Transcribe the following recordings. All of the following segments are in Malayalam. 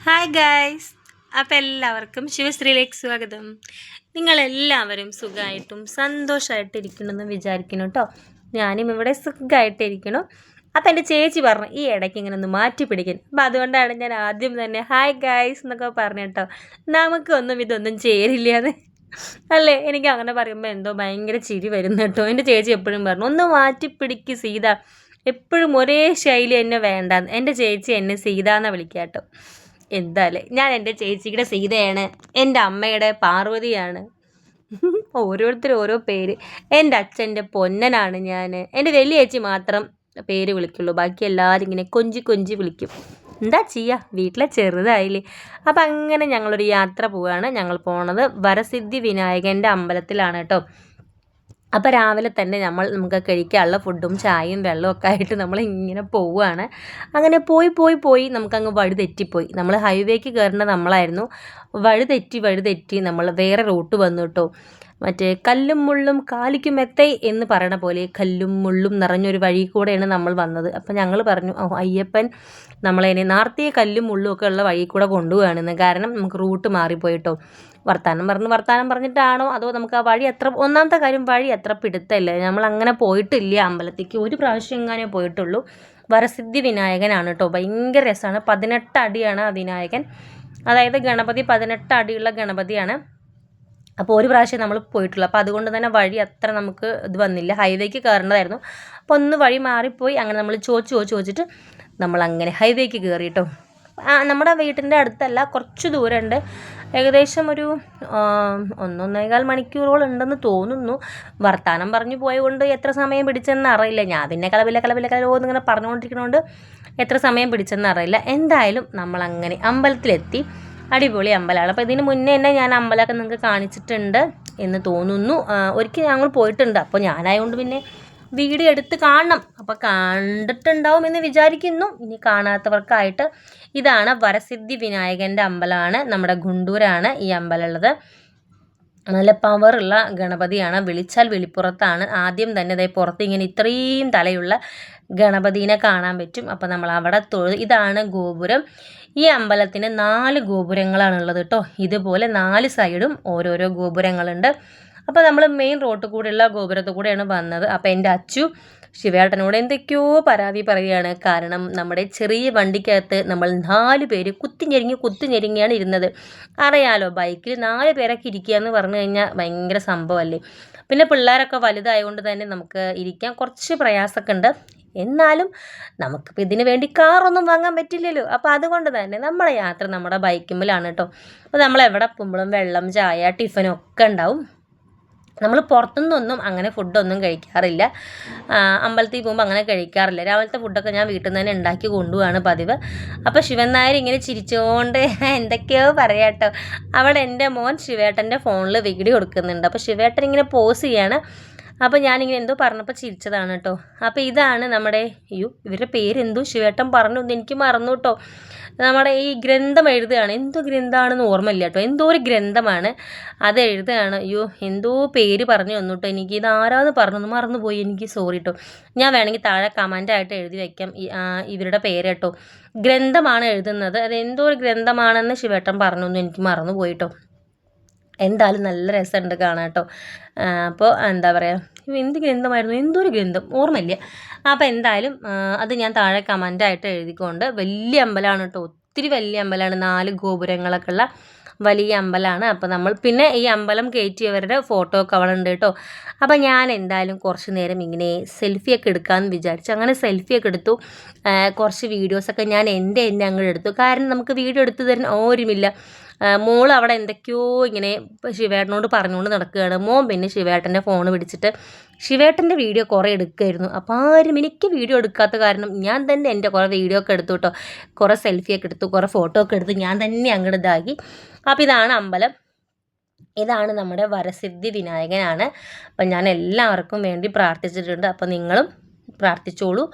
ഹായ് ഗായ്സ് അപ്പം എല്ലാവർക്കും ശിവശ്രീയിലേക്ക് സ്വാഗതം. നിങ്ങളെല്ലാവരും സുഖമായിട്ടും സന്തോഷമായിട്ടിരിക്കണമെന്ന് വിചാരിക്കുന്നു കേട്ടോ ഞാനും ഇവിടെ സുഖമായിട്ടിരിക്കണം അപ്പം എന്റെ ചേച്ചി പറഞ്ഞു ഈ ഇടയ്ക്ക് ഇങ്ങനെ ഒന്ന് മാറ്റി പിടിക്കാൻ അപ്പം അതുകൊണ്ടാണ് ഞാൻ ആദ്യം തന്നെ ഹായ് ഗായ്സ് എന്നൊക്കെ പറഞ്ഞു കേട്ടോ നമുക്കൊന്നും ഇതൊന്നും ചേരില്ലാന്ന്. അല്ലേ? എനിക്ക് അങ്ങനെ പറയുമ്പോൾ എന്തോ ഭയങ്കര ചിരി വരുന്നു കേട്ടോ എന്റെ ചേച്ചി എപ്പോഴും പറഞ്ഞു ഒന്ന് മാറ്റി പിടിക്ക് സീത. എപ്പോഴും ഒരേ ശൈലി എന്നെ വേണ്ട എന്റെ ചേച്ചി എന്നെ സീത എന്ന് വിളിക്കാം കേട്ടോ എന്തായാലും ഞാൻ എന്റെ ചേച്ചിയുടെ സീതയാണ്. എന്റെ അമ്മയുടെ പാർവതിയാണ്. ഓരോരുത്തരും ഓരോ പേര്. എന്റെ അച്ഛന്റെ പൊന്നനാണ് ഞാൻ എന്റെ വലിയ ചേച്ചി മാത്രം പേര് വിളിക്കുള്ളൂ. ബാക്കി എല്ലാവരും ഇങ്ങനെ കൊഞ്ചി കൊഞ്ചി വിളിക്കും. എന്താ ചെയ്യുക വീട്ടിലെ ചെറുതായില്ലേ. അപ്പം അങ്ങനെ ഞങ്ങളൊരു യാത്ര പോവുകയാണ് ഞങ്ങൾ പോണത് വരസിദ്ധി വിനായകന്റെ അമ്പലത്തിലാണ് കേട്ടോ. അപ്പോൾ രാവിലെ തന്നെ നമ്മൾ നമുക്ക് കഴിക്കാനുള്ള ഫുഡും ചായയും വെള്ളവും ഒക്കെ ആയിട്ട് നമ്മൾ ഇങ്ങനെ പോവുകയാണ്. അങ്ങനെ പോയി പോയി പോയി നമുക്കങ്ങ് വഴി തെറ്റിപ്പോയി. നമ്മൾ ഹൈവേക്ക് കയറേണ്ട നമ്മളായിരുന്നു. വഴുതെറ്റി വഴുതെറ്റി വഴി തെറ്റി നമ്മൾ വേറെ റൂട്ട് വന്നു കേട്ടോ. മറ്റേ കല്ലും മുള്ളും കാലിക്കും എത്തേ എന്ന് പറയണ പോലെ കല്ലും മുള്ളും നിറഞ്ഞൊരു വഴി കൂടെയാണ് നമ്മൾ വന്നത്. അപ്പം ഞങ്ങൾ പറഞ്ഞു ഓ അയ്യപ്പൻ നമ്മളതിനെ നാർത്തിയ കല്ലും മുള്ളും ഒക്കെ ഉള്ള വഴി കൂടെ കൊണ്ടുപോവുകയാണെന്ന്. കാരണം നമുക്ക് റൂട്ട് മാറിപ്പോയിട്ടോ വർത്താനം പറഞ്ഞ് വർത്തമാനം പറഞ്ഞിട്ടാണോ? അതോ നമുക്ക് ആ വഴി എത്ര ഒന്നാമത്തെ കാര്യം വഴി എത്ര പിടുത്തല്ലേ? നമ്മൾ അങ്ങനെ പോയിട്ടില്ല അമ്പലത്തേക്ക്. ഒരു പ്രാവശ്യം ഇങ്ങനെ പോയിട്ടുള്ളൂ. വരസിദ്ധി വിനായകനാണ് കേട്ടോ ഭയങ്കര രസമാണ് പതിനെട്ട് അടിയാണ് ആ വിനായകൻ. അതായത് ഗണപതി പതിനെട്ട് അടിയുള്ള ഗണപതിയാണ്. അപ്പോൾ ഒരു പ്രാവശ്യം നമ്മൾ പോയിട്ടുള്ളൂ. അപ്പോൾ അതുകൊണ്ട് തന്നെ വഴി അത്ര നമുക്ക് ഇത് വന്നില്ല. ഹൈവേക്ക് കയറേണ്ടതായിരുന്നു. അപ്പോൾ ഒന്ന് വഴി മാറിപ്പോയി. അങ്ങനെ നമ്മൾ ചോദിച്ച് ചോദിച്ച് ചോദിച്ചിട്ട് നമ്മൾ അങ്ങനെ ഹൈവേക്ക് കയറി കേട്ടോ നമ്മുടെ വീട്ടിന്റെ അടുത്തല്ല കുറച്ച് ദൂരമുണ്ട്. ഏകദേശം ഒരു ഒന്നൊന്നേകാൽ മണിക്കൂറോളം ഉണ്ടെന്ന് തോന്നുന്നു. വർത്തമാനം പറഞ്ഞു പോയതുകൊണ്ട് എത്ര സമയം പിടിച്ചെന്ന് അറിയില്ല. ഞാൻ പിന്നെ കളവില്ല കലവില്ല കലവോ എന്നിങ്ങനെ പറഞ്ഞുകൊണ്ടിരിക്കുന്നതുകൊണ്ട് എത്ര സമയം പിടിച്ചെന്ന് അറിയില്ല. എന്തായാലും നമ്മളങ്ങനെ അമ്പലത്തിലെത്തി. അടിപൊളി അമ്പലമാണ്. അപ്പോൾ ഇതിന് മുന്നേ തന്നെ ഞാൻ അമ്പലമൊക്കെ നിങ്ങൾക്ക് കാണിച്ചിട്ടുണ്ട് എന്ന് തോന്നുന്നു. ഒരിക്കൽ ഞങ്ങൾ പോയിട്ടുണ്ട്. അപ്പോൾ ഞാനായതുകൊണ്ട് പിന്നെ വീഡിയോ എടുത്ത് കാണണം. അപ്പോൾ കണ്ടിട്ടുണ്ടാവും എന്ന് വിചാരിക്കുന്നു. ഇനി കാണാത്തവർക്കായിട്ട് ഇതാണ് വരസിദ്ധി വിനായകന്റെ അമ്പലമാണ് നമ്മുടെ ഗുണ്ടൂരാണ് ഈ അമ്പലമുള്ളത് നല്ല പവറുള്ള ഗണപതിയാണ്. വിളിച്ചാൽ വെളിപ്പുറത്താണ്. ആദ്യം തന്നെ അതേ പുറത്ത് ഇങ്ങനെ ഇത്രയും തലയുള്ള ഗണപതിനെ കാണാൻ പറ്റും. അപ്പോൾ നമ്മൾ അവിടെ തൊഴു ഇതാണ് ഗോപുരം. ഈ അമ്പലത്തിന് നാല് ഗോപുരങ്ങളാണുള്ളത് കേട്ടോ. ഇതുപോലെ നാല് സൈഡും ഓരോരോ ഗോപുരങ്ങളുണ്ട്. അപ്പോൾ നമ്മൾ മെയിൻ റോട്ടിൽ കൂടെയുള്ള ഗോപുരത്തിൽ കൂടെയാണ് വന്നത്. അപ്പോൾ എന്റെ അച്ചു ശിവേട്ടനോട് എന്തൊക്കെയോ പരാതി പറയുകയാണ്. കാരണം നമ്മുടെ ചെറിയ വണ്ടിക്കകത്ത് നമ്മൾ നാല് പേര് കുത്തിഞ്ഞെരിങ്ങി കുത്തിഞ്ഞെരിങ്ങിയാണ് ഇരുന്നത്. അറിയാലോ ബൈക്കിൽ നാല് പേരൊക്കെ ഇരിക്കുക എന്ന് പറഞ്ഞു കഴിഞ്ഞാൽ ഭയങ്കര സംഭവമല്ലേ? പിന്നെ പിള്ളേരൊക്കെ വലുതായതുകൊണ്ട് തന്നെ നമുക്ക് ഇരിക്കാൻ കുറച്ച് പ്രയാസമൊക്കെ ഉണ്ട്. എന്നാലും നമുക്കിപ്പോൾ ഇതിന് വേണ്ടി കാറൊന്നും വാങ്ങാൻ പറ്റില്ലല്ലോ. അപ്പോൾ അതുകൊണ്ട് തന്നെ നമ്മുടെ യാത്ര നമ്മുടെ ബൈക്കുമ്പിലാണ് കേട്ടോ. അപ്പോൾ നമ്മൾ എവിടെ പോകുമ്പോഴും വെള്ളം ചായ ടിഫിനൊക്കെ ഉണ്ടാവും. നമ്മൾ പുറത്തുനിന്നൊന്നും അങ്ങനെ ഫുഡൊന്നും കഴിക്കാറില്ല. അമ്പലത്തിൽ പോകുമ്പോൾ അങ്ങനെ കഴിക്കാറില്ല. രാവിലത്തെ ഫുഡൊക്കെ ഞാൻ വീട്ടിൽ നിന്ന് തന്നെ ഉണ്ടാക്കി കൊണ്ടുപോവാണ് പതിവ്. അപ്പോൾ ശിവൻ നായർ ഇങ്ങനെ ചിരിച്ചുകൊണ്ട് എന്തൊക്കെയോ പറയാട്ടോ. അവിടെ എന്റെ മോൻ ശിവേട്ടന്റെ ഫോണിൽ വീഡിയോ കൊടുക്കുന്നുണ്ട്. അപ്പോൾ ശിവേട്ടൻ ഇങ്ങനെ പോസ് ചെയ്യാണ്. അപ്പോൾ ഞാനിങ്ങനെ എന്തോ പറഞ്ഞപ്പോൾ ചിരിച്ചതാണ് കേട്ടോ. അപ്പോൾ ഇതാണ് നമ്മുടെ അയ്യോ ഇവരുടെ പേരെന്തോ ശിവേട്ടൻ പറഞ്ഞു എനിക്ക് മറന്നു കേട്ടോ. നമ്മുടെ ഈ ഗ്രന്ഥം എഴുതുകയാണ്. എന്തോ ഗ്രന്ഥമാണെന്ന് ഓർമ്മയില്ല കേട്ടോ. എന്തോ ഒരു ഗ്രന്ഥമാണ് അത് എഴുതുകയാണ്. അയ്യോ എന്തോ പേര് പറഞ്ഞു തന്നു കേട്ടോ. എനിക്ക് ഇത് ആരാന്ന് പറഞ്ഞു മറന്നുപോയി എനിക്ക്. സോറി കേട്ടോ ഞാൻ വേണമെങ്കിൽ താഴെ കമന്റായിട്ട് എഴുതി വയ്ക്കാം ഇവരുടെ പേര് കേട്ടോ. ഗ്രന്ഥമാണ് എഴുതുന്നത്. അത് എന്തോ ഒരു ഗ്രന്ഥമാണെന്ന് ശിവേട്ടൻ പറഞ്ഞു എനിക്ക് മറന്നുപോയി കേട്ടോ. എന്തായാലും നല്ല രസമുണ്ട് കാണാൻ കേട്ടോ. അപ്പോൾ എന്താ പറയുക എന്ത് ഗ്രന്ഥമായിരുന്നു? എന്തൊരു ഗ്രന്ഥം? ഓർമ്മയില്ല. അപ്പോൾ എന്തായാലും അത് ഞാൻ താഴെ കമന്റായിട്ട് എഴുതിക്കൊണ്ട് വലിയ അമ്പലമാണ് കേട്ടോ. ഒത്തിരി വലിയ അമ്പലമാണ്. നാല് ഗോപുരങ്ങളൊക്കെ ഉള്ള വലിയ അമ്പലമാണ്. അപ്പോൾ നമ്മൾ പിന്നെ ഈ അമ്പലം കയറ്റിയവരുടെ ഫോട്ടോ ഒക്കെ അവിടെ ഉണ്ട് കേട്ടോ. അപ്പോൾ ഞാൻ എന്തായാലും കുറച്ച് നേരം ഇങ്ങനെ സെൽഫിയൊക്കെ എടുക്കാമെന്ന് വിചാരിച്ചു. അങ്ങനെ സെൽഫിയൊക്കെ എടുത്തു. കുറച്ച് വീഡിയോസൊക്കെ ഞാൻ എന്റെ എന്നെ അങ്ങോട്ട് എടുത്തു. കാരണം നമുക്ക് വീഡിയോ എടുത്തു തരാൻ ഓരുമില്ല മോൾ അവിടെ എന്തൊക്കെയോ ഇങ്ങനെ ശിവേട്ടനോട് പറഞ്ഞുകൊണ്ട് നടക്കുകയാണ്. മോൻ പിന്നെ ശിവേട്ടന്റെ ഫോൺ പിടിച്ചിട്ട് ശിവേട്ടന്റെ വീഡിയോ കുറേ എടുക്കുമായിരുന്നു അപ്പോൾ ആരും എനിക്ക് വീഡിയോ എടുക്കാത്ത കാരണം ഞാൻ തന്നെ എന്റെ കുറേ വീഡിയോ ഒക്കെ എടുത്തു കേട്ടോ. കുറേ സെൽഫിയൊക്കെ എടുത്തു കുറേ ഫോട്ടോ ഒക്കെ എടുത്തു. ഞാൻ തന്നെ അങ്ങോട്ട് ഇതാക്കി. അപ്പോൾ ഇതാണ് അമ്പലം. ഇതാണ് നമ്മുടെ വരസിദ്ധി വിനായകനാണ്. അപ്പം ഞാൻ എല്ലാവർക്കും വേണ്ടി പ്രാർത്ഥിച്ചിട്ടുണ്ട്. അപ്പം നിങ്ങളും പ്രാർത്ഥിച്ചോളൂ.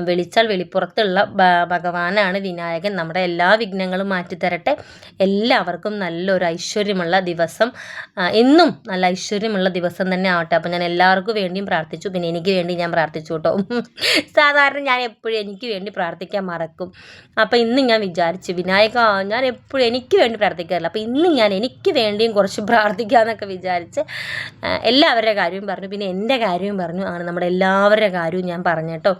വിളിച്ചാൽ വെളിപ്പുറത്തുള്ള ഭഗവാനാണ് വിനായകൻ. നമ്മുടെ എല്ലാ വിഘ്നങ്ങളും മാറ്റിത്തരട്ടെ. എല്ലാവർക്കും നല്ലൊരു ഐശ്വര്യമുള്ള ദിവസം. എന്നും നല്ല ഐശ്വര്യമുള്ള ദിവസം തന്നെ ആവട്ടെ. അപ്പം ഞാൻ എല്ലാവർക്കും വേണ്ടിയും പ്രാർത്ഥിച്ചു. പിന്നെ എനിക്ക് വേണ്ടി ഞാൻ പ്രാർത്ഥിച്ചു കേട്ടോ. സാധാരണ ഞാൻ എപ്പോഴും എനിക്ക് വേണ്ടി പ്രാർത്ഥിക്കാൻ മറക്കും. അപ്പോൾ ഇന്ന് ഞാൻ വിചാരിച്ചു വിനായക ഞാൻ എപ്പോഴും എനിക്ക് വേണ്ടി പ്രാർത്ഥിക്കാറില്ല. അപ്പോൾ ഇന്ന് ഞാൻ എനിക്ക് വേണ്ടിയും കുറച്ച് പ്രാർത്ഥിക്കാമെന്നൊക്കെ വിചാരിച്ച് എല്ലാവരുടെ കാര്യവും പറഞ്ഞു. പിന്നെ എന്റെ കാര്യവും പറഞ്ഞു. അങ്ങനെ നമ്മുടെ എല്ലാവരുടെ കാര്യവും ഞാൻ പറഞ്ഞു കേട്ടോ.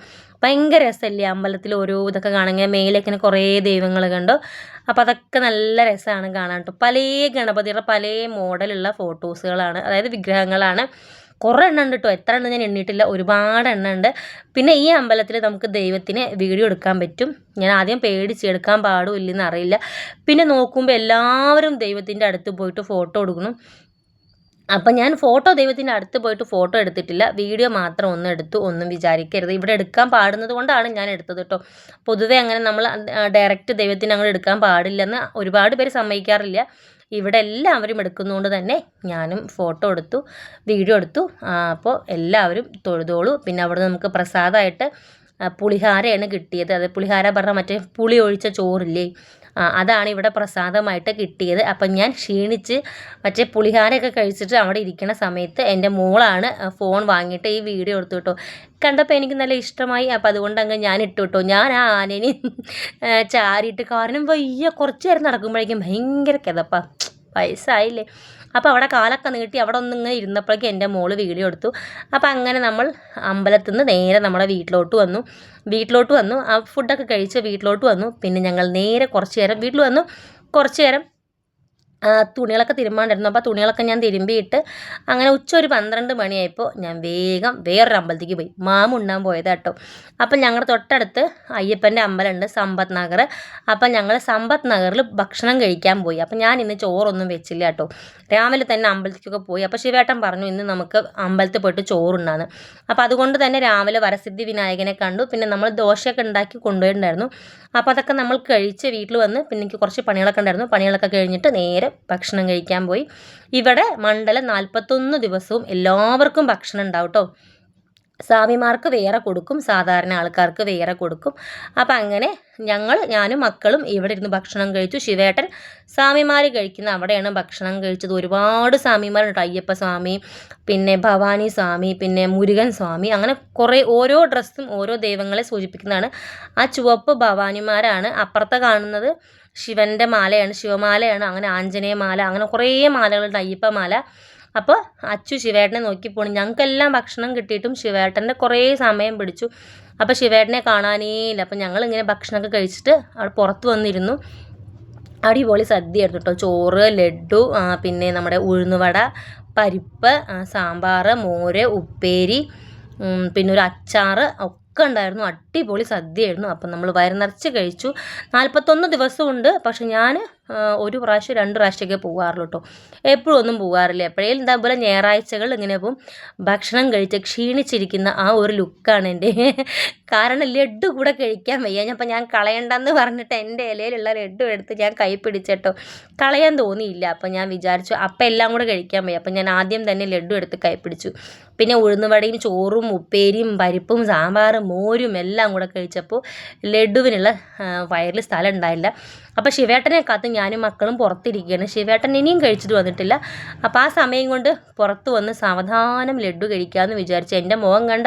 ഭയങ്കര രസമല്ലേ അമ്പലത്തിൽ ഓരോ ഇതൊക്കെ കാണുക മേലേക്കിനെ കുറേ ദൈവങ്ങൾ കണ്ടു. അപ്പോൾ അതൊക്കെ നല്ല രസമാണ് കാണാൻ കേട്ടോ. പല ഗണപതിയുടെ പല മോഡലുള്ള ഫോട്ടോസുകളാണ്. അതായത് വിഗ്രഹങ്ങളാണ്. കുറേ എണ്ണം ഉണ്ട് കേട്ടോ. എത്ര എണ്ണം ഞാൻ എണ്ണിയിട്ടില്ല. ഒരുപാട് എണ്ണം ഉണ്ട്. പിന്നെ ഈ അമ്പലത്തിൽ നമുക്ക് ദൈവത്തിന് വീഡിയോ എടുക്കാൻ പറ്റും. ഞാൻ ആദ്യം പേടിച്ച് എടുക്കാൻ പാടും അറിയില്ല. പിന്നെ നോക്കുമ്പോൾ എല്ലാവരും ദൈവത്തിന്റെ അടുത്ത് പോയിട്ട് ഫോട്ടോ എടുക്കണം അപ്പം ഞാൻ ഫോട്ടോ ദൈവത്തിന്റെ അടുത്ത് പോയിട്ട് ഫോട്ടോ എടുത്തിട്ടില്ല. വീഡിയോ മാത്രം ഒന്ന് എടുത്തു ഒന്നും വിചാരിക്കരുത്. ഇവിടെ എടുക്കാൻ പാടുന്നത് കൊണ്ടാണ് ഞാൻ എടുത്തത് കേട്ടോ. പൊതുവേ അങ്ങനെ നമ്മൾ ഡയറക്റ്റ് ദൈവത്തിന് അങ്ങനെ എടുക്കാൻ പാടില്ലെന്ന് ഒരുപാട് പേര് സമ്മതിക്കാറില്ല. ഇവിടെ എല്ലാവരും എടുക്കുന്നതുകൊണ്ട് തന്നെ ഞാനും ഫോട്ടോ എടുത്തു വീഡിയോ എടുത്തു. അപ്പോൾ എല്ലാവരും തൊഴുതോളൂ. പിന്നെ അവിടെ നമുക്ക് പ്രസാദമായിട്ട് പുളിഹാരയാണ് കിട്ടിയത്. അത് പുളിഹാര പറഞ്ഞാൽ മറ്റേ പുളി ഒഴിച്ച ചോറില്ലേ? അതാണ് ഇവിടെ പ്രസാദമായിട്ട് കിട്ടിയത്. അപ്പം ഞാൻ ക്ഷീണിച്ച് മറ്റേ പുളിഹാരമൊക്കെ കഴിച്ചിട്ട് അവിടെ ഇരിക്കുന്ന സമയത്ത് എന്റെ മോളാണ് ഫോൺ വാങ്ങിയിട്ട് ഈ വീഡിയോ എടുത്തു കേട്ടോ. കണ്ടപ്പോൾ എനിക്ക് നല്ല ഇഷ്ടമായി. അപ്പോൾ അതുകൊണ്ട് അങ്ങ് ഞാൻ ഇട്ടു കേട്ടോ. ഞാൻ ആ ആനേനെ ചാരിയിട്ട് കാരണം വയ്യ കുറച്ച് നേരം നടക്കുമ്പോഴേക്കും ഭയങ്കര കിതപ്പ. വയസ്സായില്ലേ അപ്പോൾ അവിടെ കാലൊക്കെ നീട്ടി അവിടെ ഒന്നിങ്ങനെ ഇരുന്നപ്പോഴേക്കും എന്റെ മോൾ വീഡിയോ എടുത്തു. അപ്പോൾ അങ്ങനെ നമ്മൾ അമ്പലത്തിൽ നിന്ന് നേരെ നമ്മുടെ വീട്ടിലോട്ട് വന്നു. വീട്ടിലോട്ട് വന്നു. ആ ഫുഡൊക്കെ കഴിച്ച് വീട്ടിലോട്ട് വന്നു. പിന്നെ ഞങ്ങൾ നേരെ കുറച്ച് നേരം വീട്ടിൽ വന്നു. കുറച്ച് നേരം തുണികളൊക്കെ തിരുമ്പാണ്ടായിരുന്നു അപ്പോൾ തുണികളൊക്കെ ഞാൻ തിരുമ്പിയിട്ട് അങ്ങനെ ഉച്ച ഒരു പന്ത്രണ്ട് മണിയായപ്പോൾ ഞാൻ വേഗം വേറൊരു അമ്പലത്തേക്ക് പോയി. മാമുണ്ണാൻ പോയത് കേട്ടോ അപ്പം ഞങ്ങളുടെ തൊട്ടടുത്ത് അയ്യപ്പന്റെ അമ്പലമുണ്ട് സമ്പത്ത് നഗർ അപ്പം ഞങ്ങൾ സമ്പത്ത് നഗറിൽ ഭക്ഷണം കഴിക്കാൻ പോയി. അപ്പം ഞാൻ ഇന്ന് ചോറൊന്നും വെച്ചില്ല കേട്ടോ രാവിലെ തന്നെ അമ്പലത്തിലേക്കൊക്കെ പോയി. അപ്പോൾ ശിവേട്ടൻ പറഞ്ഞു ഇന്ന് നമുക്ക് അമ്പലത്തിൽ പോയിട്ട് ചോറുണ്ടാന്ന് അപ്പോൾ അതുകൊണ്ട് തന്നെ രാവിലെ വരസിദ്ധി വിനായകനെ കണ്ടു. പിന്നെ നമ്മൾ ദോശയൊക്കെ ഉണ്ടാക്കി കൊണ്ടുപോയിട്ടുണ്ടായിരുന്നു അപ്പോൾ അതൊക്കെ നമ്മൾ കഴിച്ച് വീട്ടിൽ വന്ന് പിന്നെ എനിക്ക് കുറച്ച് പണികളൊക്കെ ഉണ്ടായിരുന്നു. പണികളൊക്കെ കഴിഞ്ഞിട്ട് നേരെ ഭക്ഷണം കഴിക്കാൻ പോയി. ഇവിടെ മണ്ഡലം നാൽപ്പത്തൊന്ന് ദിവസവും എല്ലാവർക്കും ഭക്ഷണം ഉണ്ടാവും കേട്ടോ സ്വാമിമാർക്ക് വേറെ കൊടുക്കും സാധാരണ ആൾക്കാർക്ക് വേറെ കൊടുക്കും. അപ്പം അങ്ങനെ ഞങ്ങൾ ഞാനും മക്കളും ഇവിടെ ഇരുന്ന് ഭക്ഷണം കഴിച്ചു. ശിവേട്ടൻ സ്വാമിമാർ കഴിക്കുന്ന അവിടെയാണ് ഭക്ഷണം കഴിച്ചത്. ഒരുപാട് സ്വാമിമാരുണ്ട്. അയ്യപ്പ സ്വാമി പിന്നെ ഭവാനി സ്വാമി പിന്നെ മുരുകൻ സ്വാമി. അങ്ങനെ കുറേ ഓരോ ഡ്രസ്സും ഓരോ ദൈവങ്ങളെ സൂചിപ്പിക്കുന്നതാണ്. ആ ചുവപ്പ് ഭവാനിമാരാണ് അപ്പുറത്തെ കാണുന്നത്. ശിവന്റെ മാലയാണ് ശിവമാലയാണ് അങ്ങനെ ആഞ്ജനേയ മാല അങ്ങനെ കുറേ മാലകളുണ്ട്. അയ്യപ്പ മാല. അപ്പോൾ അച്ചു ശിവേട്ടനെ നോക്കി പോണു. ഞങ്ങൾക്കെല്ലാം ഭക്ഷണം കിട്ടിയിട്ടും ശിവേട്ടന്റെ കുറേ സമയം പിടിച്ചു. അപ്പോൾ ശിവേട്ടനെ കാണാനേ ഇല്ല. അപ്പോൾ ഞങ്ങളിങ്ങനെ ഭക്ഷണമൊക്കെ കഴിച്ചിട്ട് അവിടെ പുറത്ത് വന്നിരുന്നു. അടിപൊളി സദ്യയായിരുന്നു കേട്ടോ. ചോറ് ലഡു പിന്നെ നമ്മുടെ ഉഴുന്നുവട പരിപ്പ് സാമ്പാർ മോര് ഉപ്പേരി പിന്നെ ഒരു അച്ചാറ് ഒക്കെ ഉണ്ടായിരുന്നു. അടിപൊളി സദ്യയായിരുന്നു. അപ്പം നമ്മൾ വയറ് നിറച്ച് കഴിച്ചു. നാൽപ്പത്തൊന്ന് ദിവസമുണ്ട്. പക്ഷെ ഞാൻ ഒരു പ്രാവശ്യം രണ്ട് പ്രാവശ്യമൊക്കെ പോകാറുള്ളൂ കേട്ടോ എപ്പോഴും ഒന്നും പോകാറില്ല എപ്പോഴേലും ഇതേപോലെ ഞായറാഴ്ചകൾ ഇങ്ങനെ പോകും ഭക്ഷണം കഴിച്ച് ക്ഷീണിച്ചിരിക്കുന്ന ആ ഒരു ലുക്കാണ് എന്റെ. കാരണം ലഡു കൂടെ കഴിക്കാൻ വയ്യ. അപ്പം ഞാൻ കളയണ്ടെന്ന് പറഞ്ഞിട്ട് എന്റെ ഇലയിലുള്ള ലഡു എടുത്ത് ഞാൻ കൈ പിടിച്ചിട്ടോ കളയാൻ തോന്നിയില്ല. അപ്പം ഞാൻ വിചാരിച്ചു അപ്പം എല്ലാം കൂടെ കഴിക്കാൻ വയ്യ. അപ്പം ഞാൻ ആദ്യം തന്നെ ലഡു എടുത്ത് കൈ പിടിച്ചു. പിന്നെ ഉഴുന്നുവടയും ചോറും ഉപ്പേരിയും പരിപ്പും സാമ്പാറും മോരും എല്ലാം കൂടെ കഴിച്ചപ്പോൾ ലഡുവിനുള്ള വയറിൽ സ്ഥലം ഉണ്ടായില്ല. അപ്പോൾ ശിവേട്ടനെ കാത്ത് ഞാനും മക്കളും പുറത്തിരിക്കുകയാണ്. ശിവേട്ടൻ ഇനിയും കഴിച്ചിട്ട് വന്നിട്ടില്ല. അപ്പോൾ ആ സമയം കൊണ്ട് പുറത്ത് വന്ന് സാവധാനം ലഡു കഴിക്കാമെന്ന് വിചാരിച്ചു എന്റെ മുഖം കണ്ട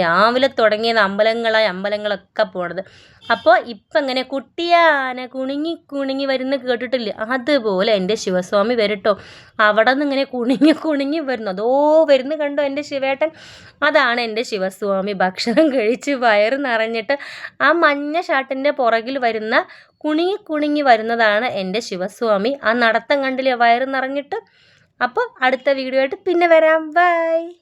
രാവിലെ തുടങ്ങിയത് അമ്പലങ്ങളായി അമ്പലങ്ങളൊക്കെ പോണത്. അപ്പോൾ ഇപ്പം ഇങ്ങനെ കുട്ടിയാന കുണുങ്ങി കുണുങ്ങി വരുന്ന കേട്ടിട്ടില്ല. അതുപോലെ എന്റെ ശിവസ്വാമി വരട്ടോ. അവിടെ നിന്ന് ഇങ്ങനെ കുണുങ്ങി കുണുങ്ങി വരുന്നു. അതോ വരുന്നു കണ്ടോ എന്റെ ശിവേട്ടൻ? അതാണ് എന്റെ ശിവസ്വാമി ഭക്ഷണം കഴിച്ച് വയറ് നിറഞ്ഞിട്ട് ആ മഞ്ഞ ഷാട്ടിന്റെ പുറകിൽ വരുന്ന കുണുങ്ങി കുണുങ്ങി വരുന്നതാണ് എന്റെ ശിവസ്വാമി. ആ നടത്തം കണ്ടില്ലേ? വയറ് നിറഞ്ഞിട്ട്. അപ്പോൾ അടുത്ത വീഡിയോ ആയിട്ട് പിന്നെ വരാം. ബൈ.